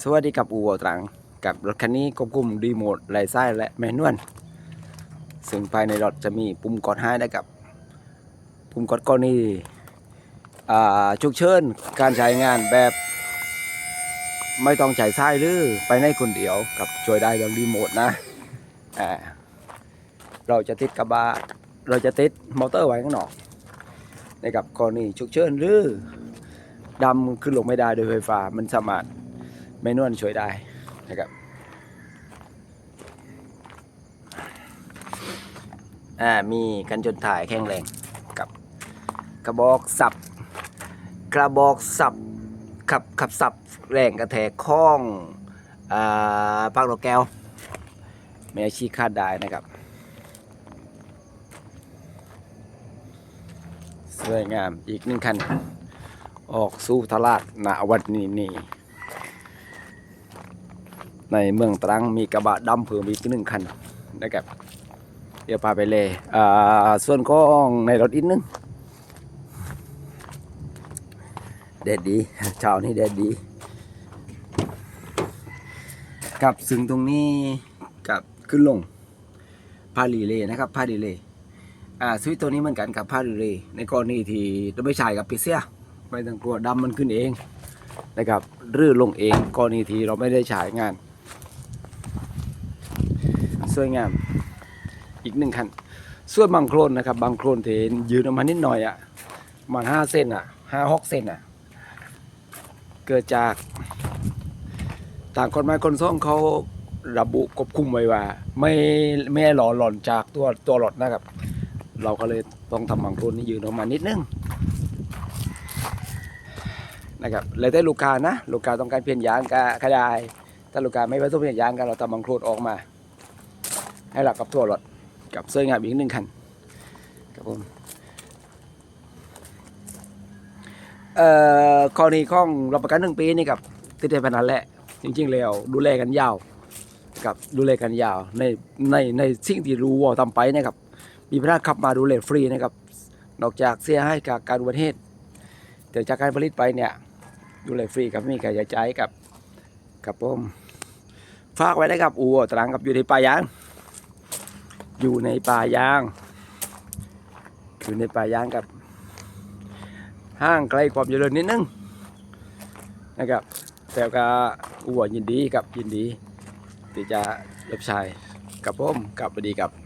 สวัสดีกับอู่ตรัง กับรถคันนี้ควบคุมรีโมทไร้ไส้และแมนนวลซึ่งภายในรถจะมีปุ่มกดให้ได้กับปุ่มกดกรณีอ่าฉุกเฉินการใช้งานแบบ ไม่ต้องใช้ไส้หรือไปในคนเดียวกับช่วยได้เรื่องรีโมทนะเราจะติดกระบะเราจะติดมอเตอร์ไว้ข้างนอกนะครับกรณีฉุกเฉินหรือดำขึ้นลงไม่ได้โดยไฟฟ้ามันสามารถ เมนวลช่วยได้นะครับอ่ามีกันจนถ่ายแข็งแรงกับกระบอกสับกระบอกสับขับขับสับแรงกระแทกข้องอ่าพักโลแก้วไม่อาชีพคาดได้นะครับสวยงามอีกหนึ่งคัน ออกสู่ตลาดณวันนี้นี่ ในเมืองตรังมีกระบะดำเพิ่มอีกหนึ่งคันนะครับเดี๋ยวพาไปเลยอ่าส่วนของในรถอีกนึงเด็ดดีเช้านี้เด็ดดีกับซึ่งตรงนี้กับขึ้นลงพาลีเลนะครับพาลีเลอ่าสวิตตัวนี้เหมือนกันกับพาลีเลในกรณีที่เราไม่ใช้กับปีเสียไม่ต้องกลัวดำมันขึ้นเองนะครับรื่อลงเองกรณีที่เราไม่ได้ใช้งาน สวยงาม อีกหนึ่งคันส่วนบางโคลนนะครับ บางโคลนเทนยืนออกมานิดหน่อยอะประมันห้าเซนอะห้าหกเซนอะ เกิดจากต่างคนไม้คนซ่องเขาระบุควบคุมไว้ว่า ไม่ไม่หล่อหล่อนจากตัวตัวหลอดนะครับ เราก็เลยต้องทำบางโคลนนี้ยืนออกมานิดนึงนะครับเลยได้ลูกค้านะ ลูกค้าต้องการเปลี่ยนยางก็ขยาย ถ้าลูกค้าไม่ประสบเปลี่ยนยางกันเราทำบางโคลนออกมา ให้หลักกับตัวรถกับสวยงามอีกหนึ่งคันครับผมเอ่อกรณีของรับประกันหนึ่งปีนี่กับติดใจพนันแหละ จริง ๆ แล้วดูแลกันยาว กับดูแลกันยาว ในในในสิ่งที่รู้ว่าทำไปนะครับ มีพนักขับมาดูแลฟรีนะครับ นอกจากเสียให้กับการอุบัติเหตุแต่จากการผลิตไปเนี่ย ดูแลฟรีครับไม่มีค่าใช้จ่ายกับกับผมฝากไว้ได้ครับอู่ตรังกับอยู่ในป่ายาง อยู่ในป่ายาง อยู่ในป่ายางกับห้างไกลความเจริญนิดนึงนะครับ แต่ก็อวยินดีกับยินดีที่จะรับใช้กับผมกับสวัสดีกับ